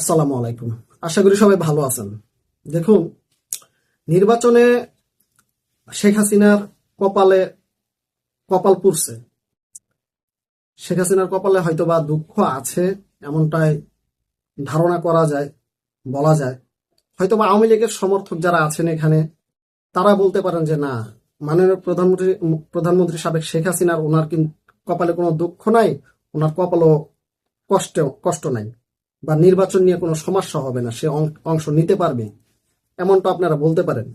আসসালামু আলাইকুম। আশা করি সবাই ভালো আছেন। দেখুন, নির্বাচনে শেখ হাসিনার কপালে কপাল পুড়ছে। শেখ হাসিনার কপালে হয়তোবা দুঃখ আছে, এমনটাই ধারণা করা যায়, বলা যায়। হয়তোবা আওয়ামী লীগের সমর্থক যারা আছেন এখানে, তারা বলতে পারেন যে না, মাননীয় প্রধানমন্ত্রী প্রধানমন্ত্রী সাবেক শেখ হাসিনার ওনার কিন্তু কপালে কোনো দুঃখ নাই, ওনার কপালও কষ্ট কষ্ট নাই। বা নির্বাচন নিয়ে কোনো সমস্যা হবে না, সে অংশ নিতে পারবে। এমনটা আপনারা বলতে পারেন।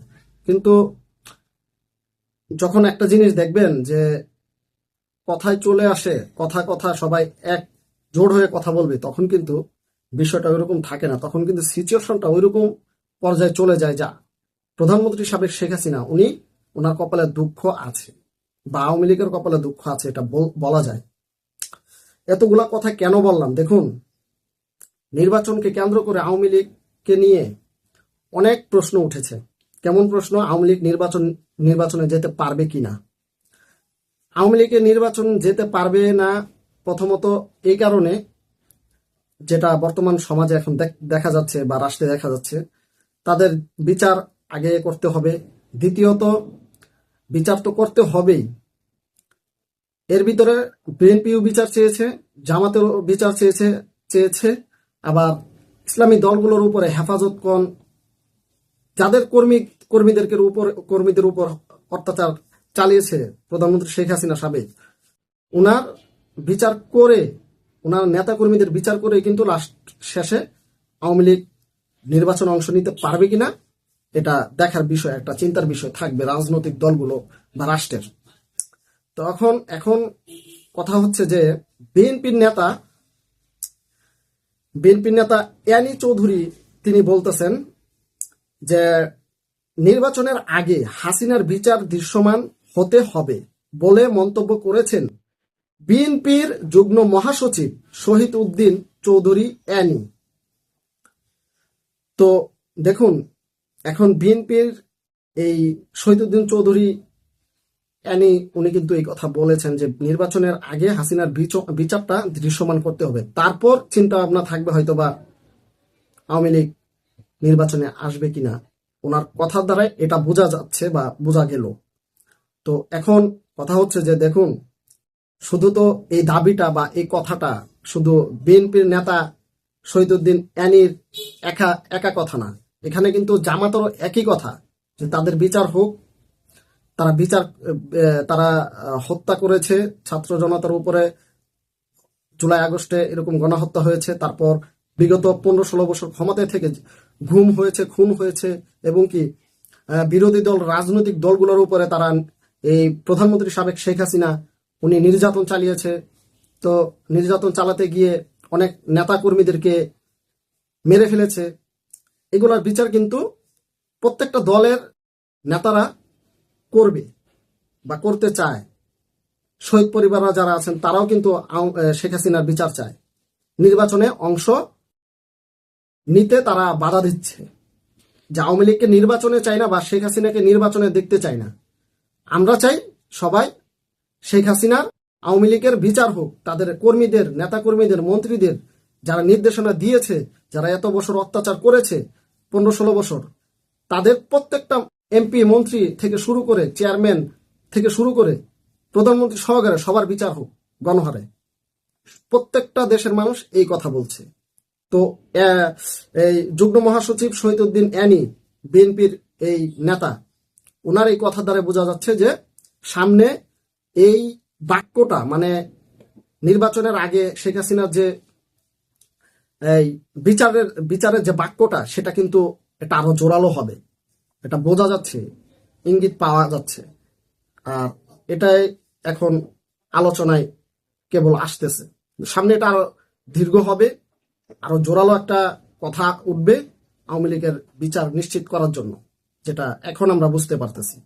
কিন্তু যখন একটা জিনিস দেখবেন যে কথায় চলে আসে, কথা কথা সবাই এক জোর হয়ে কথা বলবে, তখন কিন্তু বিষয়টা ওইরকম থাকে না। তখন কিন্তু সিচুয়েশনটা ওইরকম পর্যায়ে চলে যায় যা প্রধানমন্ত্রী সাবেক শেখ হাসিনা, উনি ওনার কপালে দুঃখ আছে বা আওয়ামী লীগের কপালে দুঃখ আছে, এটা বলা যায়। এতগুলা কথা কেন বললাম? দেখুন নির্বাচনকে কেন্দ্র করে আওয়ামী লীগকে নিয়ে অনেক প্রশ্ন উঠেছে। কেমন প্রশ্ন? আওয়ামী লীগ নির্বাচন, নির্বাচনে যেতে পারবে কিনা আওয়ামী লীগের নির্বাচন যেতে পারবে না প্রথমত এই কারণে যেটা বর্তমান সমাজে এখন দেখা যাচ্ছে বা রাষ্ট্রে দেখা যাচ্ছে, তাদের বিচার আগে করতে হবে। দ্বিতীয়ত, বিচার তো করতে হবেই। এর ভিতরে বিএনপিও বিচার চেয়েছে, জামাতেরও বিচার চেয়েছে চেয়েছে। আবার ইসলামী দলগুলোর উপরে হেফাজত কন। যাদের কর্মী, কর্মীদেরকে উপর, কর্মীদের উপর অত্যাচার চালিয়েছে প্রধানমন্ত্রী শেখ হাসিনা সাবেক। উনার বিচার করে, উনার নেতা কর্মীদের বিচার করে কিন্তু লাস্ট শেষে আওয়ামী লীগ নির্বাচনে অংশ নিতে পারবে কিনা, এটা দেখার বিষয়, একটা চিন্তার বিষয় থাকবে রাজনৈতিক দলগুলো বা রাষ্ট্রের। তো এখন এখন কথা হচ্ছে যে বিএনপির নেতা বিএনপির নেতা অ্যানি চৌধুরী, তিনি বলতেছেন যে নির্বাচনের আগে হাসিনার বিচার দৃশ্যমান হতে হবে বলে মন্তব্য করেছেন বিএনপির যুগ্ম মহাসচিব শহীদ উদ্দিন চৌধুরী অ্যানি তো দেখুন, এখন বিএনপির এই শহীদুদ্দিন চৌধুরী অ্যানি, উনি কিন্তু এই কথা বলেছেন যে নির্বাচনের আগে হাসিনার বিচ- বিচারটা দৃশ্যমান করতে হবে। তারপর চিন্তা ভাবনা থাকবে হয়তো বা আওয়ামী লীগ নির্বাচনে আসবে কিনা। ওনার কথার দ্বারাই এটা বোঝা যাচ্ছে বা বোঝা গেল। তো এখন কথা হচ্ছে যে দেখুন, শুধু তো এই দাবিটা বা এই কথাটা, শুধু বিএনপির নেতা শহীদুদ্দিন অ্যানির একা একা কথা না। এখানে কিন্তু জামাতেরও একই কথা, যে তাদের বিচার হোক তারা বিচার তারা হত্যা করেছে, ছাত্র জনতার উপরে জুলাই আগস্টে এরকম গণহত্যা হয়েছে, তারপর বিগত পনেরো ষোলো বছর ক্ষমতায় থেকে ঘুম হয়েছে, খুন হয়েছে এবং কি বিরোধী দল, রাজনৈতিক দলগুলোর উপরে তারা এই প্রধানমন্ত্রী সাবেক শেখ হাসিনা, উনি নির্যাতন চালিয়েছে। তো নির্যাতন চালাতে গিয়ে অনেক নেতা কর্মীদেরকে মেরে ফেলেছে। এগুলার বিচার কিন্তু প্রত্যেকটা দলের নেতারা করবে বা করতে চায়, শহীদ পরিবাররা যারা আছেন তারাও কিন্তু শেখ হাসিনার বিচার চায়। নির্বাচনে অংশ নিতে তারা বাধা দিচ্ছে। যে আওয়ামী লীগকে নির্বাচনে চায় না বা শেখ হাসিনাকে নির্বাচনে দেখতে চায় না। আমরা চাই সবাই শেখ হাসিনার আওয়ামী লীগের বিচার হোক, তাদের কর্মীদের নেতা কর্মীদের মন্ত্রীদের যারা নির্দেশনা দিয়েছে, যারা এত বছর অত্যাচার করেছে, পনেরো ষোলো বছর, তাদের প্রত্যেকটা এমপি, মন্ত্রী থেকে শুরু করে চেয়ারম্যান থেকে শুরু করে প্রধানমন্ত্রী সহকারে সবার বিচার হোক, গণহারে। প্রত্যেকটা দেশের মানুষ এই কথা বলছে। তো এই যুগ্ম মহাসচিব শহীদুদ্দিন অ্যানি, বিএনপির এই নেতা ওনার এই কথা দ্বারা বোঝা যাচ্ছে যে সামনে এই বাক্যটা মানে নির্বাচনের আগে শেখ হাসিনার যে এই বিচারের বিচারের যে বাক্যটা, সেটা কিন্তু এটা আরও জোরালো হবে। এটা বোঝা যাচ্ছে, ইঙ্গিত পাওয়া যাচ্ছে। আর এটাই এখন আলোচনায় কেবল আসতেছে। সামনে এটা আরও দীর্ঘ হবে, আরও জোরালো একটা কথা উঠবে আওয়ামী লীগের বিচার নিশ্চিত করার জন্য, যেটা এখন আমরা বুঝতে পারতেছি।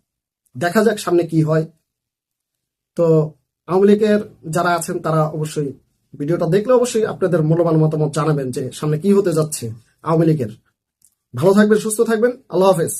দেখা যাক সামনে কি হয়। তো আওয়ামী লীগের যারা আছেন, তারা অবশ্যই ভিডিওটা দেখলে অবশ্যই আপনাদের মূল্যবান মতামত জানাবেন যে সামনে কি হতে যাচ্ছে আওয়ামী লীগের। ভালো থাকবেন, সুস্থ থাকবেন। আল্লাহ হাফেজ।